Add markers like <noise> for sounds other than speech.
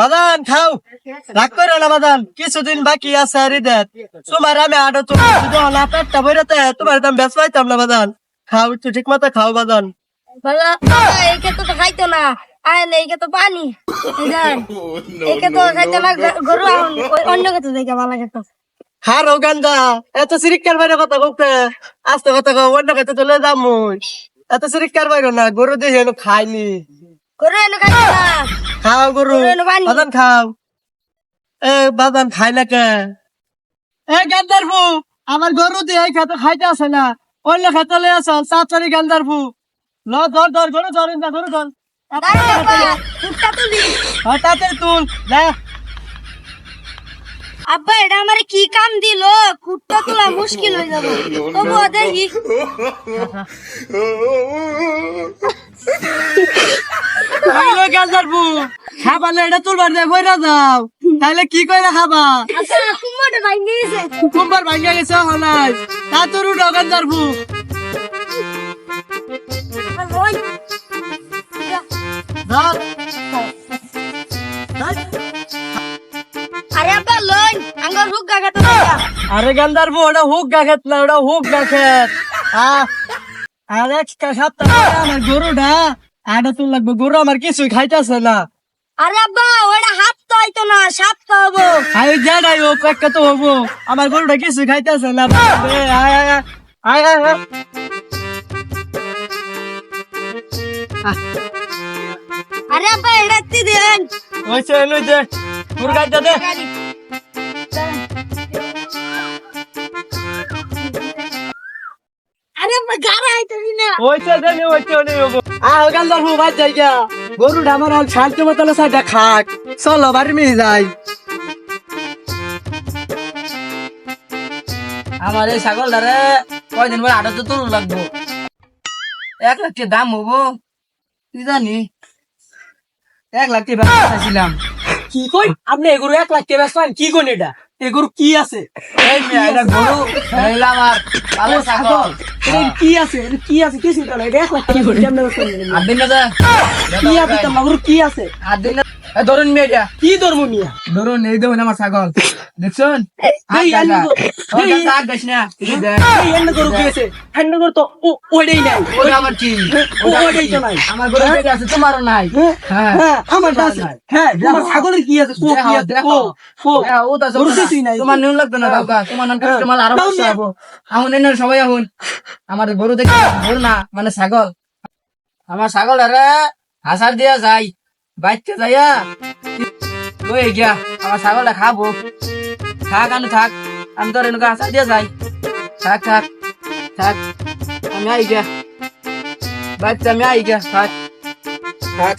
বাদান খাও। রাগ করো না বাদান কিছুদিন বাকি আছে আর ঈদের। তোমার আমি আরও তো না পেটটা ভরেতে তোমার দাম বেশ পাইতাম না বাদান খাও একটু ঠিক মতো খাও বাদান এইকে তো খাইতো না। আয় না এইকে তো পানি। এইকে তো খাইতো না গরু অন্য কিছু দেখে ভালো খেত হারো গান্দা এত সিরিকার বাইরে কথা বলতে। আস্তে কথা অন্য কথা চলে যাম এত সিরিকার বাইরে না গরু দিয়ে খাইনি। গরু এনে খাইতো না। খাও গরু। পানি। খাও। এ বাদান খাই না কে? এ গান্দার ফু আমার গরু দিয়ে এই খেতে খাইতে আসে না। অন্য খেতে লয়ে আস চাচারি গান্দার ফু ল ধর ধর গরু ধর না গরু ধর। তুলি। হঠাৎ তুল যা আব্বা এটা আমার কি কাম দিল? কুটটা তোলা মুশকিল হয়ে যাবে। তবু দেখি। <laughs> হইল গান্দার ফু খাবালে এটা তুলবার দে বইরা যাও। তাহলে কি কইরা খাবা কুমড়ে গেছে কুম্বার ভাঙ্গা গেছে হলাই তা তোর ধর। আরে লই আঙ্গার হুক আরে গান্দার ওটা হুক গা খেত না ওটা হুক গা খেত। আহ আরে সপ্তাহ আমার গরুটা। আটা তুল লাগবে গরু আমার কিছুই খাইতেছে না। আরে আব্বা ওটা হাত তো হইতো না সাপ তো হব। আয় জানাই ও কয়েকটা তো হব। আমার গরুটা কিছুই খাইতেছে না। আয় আয় আয়, আয় আয় আরে আব্বা এটা তি দেন। ওইছে এনুই দে তোর গাইতে দে। আহ আমার আর শান্তি মতন সাইডা খাক। চলো বাড়ি মিয়ে যাই। আমার এই ছাগলটারে কয়দিন পরে আটা তো লাগবো। এক লাখ দাম হব তুই জানি। এক লাখ টাকা কি কই? আপনি এগুলো এক লাখ টাকা কি কোন এটা? এগুলো কি আছে? কি আছে? কি আছে? কি যা। কি আছে? কি আছে? ধরুন মেয়েটা। কি ধর্ম মিয়া? ধরুন এই দেখুন আমার ছাগল। দেখছেন? কি আছে? হ্যাঁ। হ্যাঁ হ্যাঁ হ্যাঁ ছাগলের কি হ্যাঁ। তোমার নিয়ম লাগতো না কাউকা তোমার নাম হ্যাঁ। আরও এখন এনে সবাই এখন আমার গরু দেখি গরু না মানে ছাগল। আমার ছাগল আরে হাসার দিয়া যাই। বাইতে যাইয়া। কই গিয়া, আমার ছাগল খাব। থাক আমি থাক, আমি তোর এনেকুৱা আচাৰ দিয়া যাই। থাক থাক থাক, আমি আহি গিয়া। বাচ্চা আমি আহি গিয়া, থাক থাক।